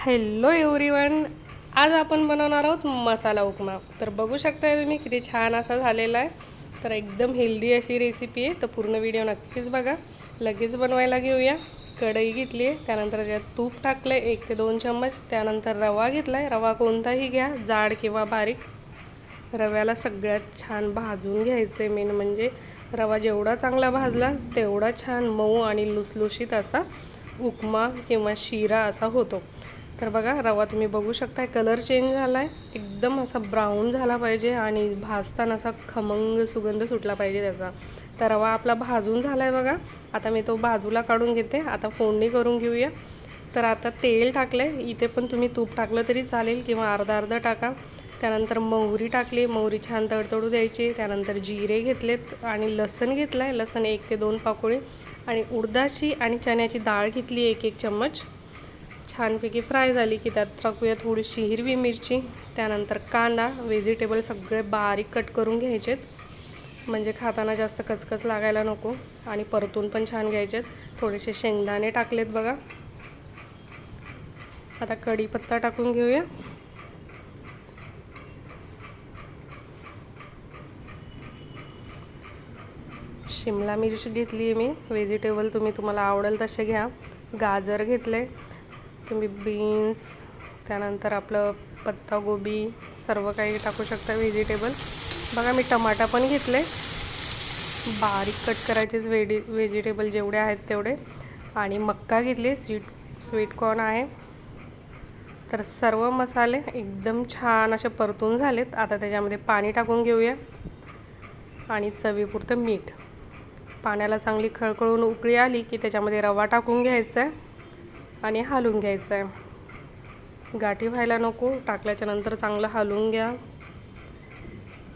Hello everyone आज आपण बनवणार आहोत मसाला उपमा. तर बघू शकताय तुम्ही किती छान असा झालेला आहे. तर एकदम हेल्दी अशी रेसिपी आहे. तर पूर्ण व्हिडिओ नक्कीच बघा. लगेच बनवायला घेऊया. कढई घेतली आहे. त्यानंतर ज्यात तूप टाकलं आहे एक ते दोन चम्मच. त्यानंतर रवा घेतला आहे रवा कोणताही घ्या जाड किंवा बारीक. रव्याला सगळ्यात छान भाजून घ्यायचं आहे मेन म्हणजे रवा जेवढा चांगला भाजला तेवढा छान मऊ आणि लुसलुशीत असा उपमा किंवा शिरा असा होतो. तर बघा रवा तुम्ही बघू शकताय कलर चेंज झाला आहे एकदम असा ब्राऊन झाला पाहिजे आणि भाजताना असा खमंग सुगंध सुटला पाहिजे त्याचा. तर रवा आपला भाजून झाला आहे बघा. आता मी तो बाजूला काढून घेते. आता फोडणी करून घेऊया. तर आता तेल टाकलं आहे इथे पण तुम्ही तूप टाकलं तरी चालेल किंवा अर्धा अर्धा टाका. त्यानंतर मोहरी टाकली. मोहरी छान तडतडू द्यायची. त्यानंतर जिरे घेतलेत आणि लसण घेतलं आहे लसण एक ते दोन पाकोळी. आणि उडदाची आणि चण्याची डाळ घेतली एक एक चम्मच. छानपैकी फ्राय झाली की त्यात टाकूया थोडीशी हिरवी मिरची त्यानंतर कांदा व्हेजिटेबल सगळे बारीक कट करून घ्यायचेत. म्हणजे खाताना जास्त कचकच लागायला नको आणि परतून पण छान घ्यायचेत. थोडेसे शेंगदाणे टाकलेत बघा. आता कढीपत्ता टाकून घेऊया. शिमला मिरची घेतली आहे मी. व्हेजिटेबल तुम्ही तुम्हाला आवडेल तसे घ्या. गाजर घेतले तुम्ही बीन्स त्यानंतर आपलं पत्तागोबी सर्व काही टाकू शकता व्हेजिटेबल बघा मी टमाटा पण घेतले. बारीक कट करायचेच वेडी व्हेजिटेबल जेवढे आहेत तेवढे. आणि मक्का घेतले स्वीट स्वीट कॉर्न आहे. तर सर्व मसाले एकदम छान असे परतून झालेत. आता त्याच्यामध्ये पाणी टाकून घेऊया. आणि चवीपुरतं मीठ. पाण्याला चांगली खळखळून उकळी आली की त्याच्यामध्ये रवा टाकून घ्यायचा आहे. आणि हलवून घ्यायचं आहे गाठी व्हायला नको टाकल्याच्या नंतर चांगलं हलवून घ्या.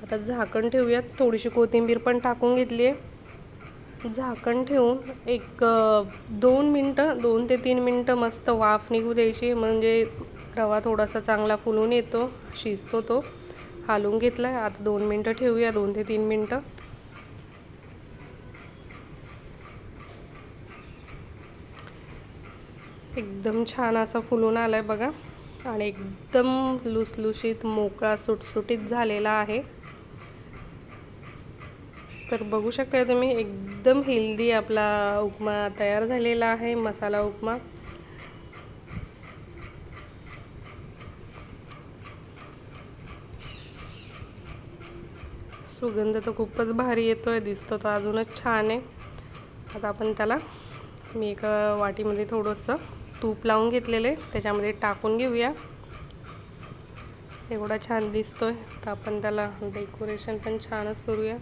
आता झाकण ठेवूयात थोडीशी कोथिंबीर पण टाकून घेतली आहे झाकण ठेवून एक दोन मिनटं दोन ते तीन मिनटं मस्त वाफ निघू द्यायची म्हणजे रवा थोडासा चांगला फुलून येतो शिजतो तो. हलवून घेतला आहे आता दोन मिनटं ठेवूया दोन ते तीन मिनटं. एकदम छान असा फुलून आला आहे बघा. आणि एकदम लुसलुशीत मोकळा सुटसुटीत झालेला आहे. तर बघू शकता तुम्ही एकदम हेल्दी आपला उपमा तयार झालेला आहे मसाला उपमा. सुगंध तर खूपच भारी येतो आहे दिसतो तर अजूनच छान आहे. आता आपण त्याला मी एका वाटीमध्ये थोडंसं तूप लावून घेतलेले त्याच्यामध्ये टाकून घेऊया. एवढा छान दिसतोय. तर आपण त्याला डेकोरेशन पण छानच करूया.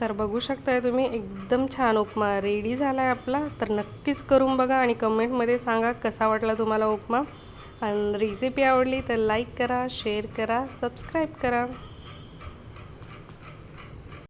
तर बघू शकताय तुम्ही एकदम छान उपमा रेडी झाला आहे आपला. तर नक्कीच करून बघा आणि कमेंटमध्ये सांगा कसा वाटला तुम्हाला उपमा. आणि रेसिपी आवडली तर लाईक करा शेअर करा सबस्क्राईब करा.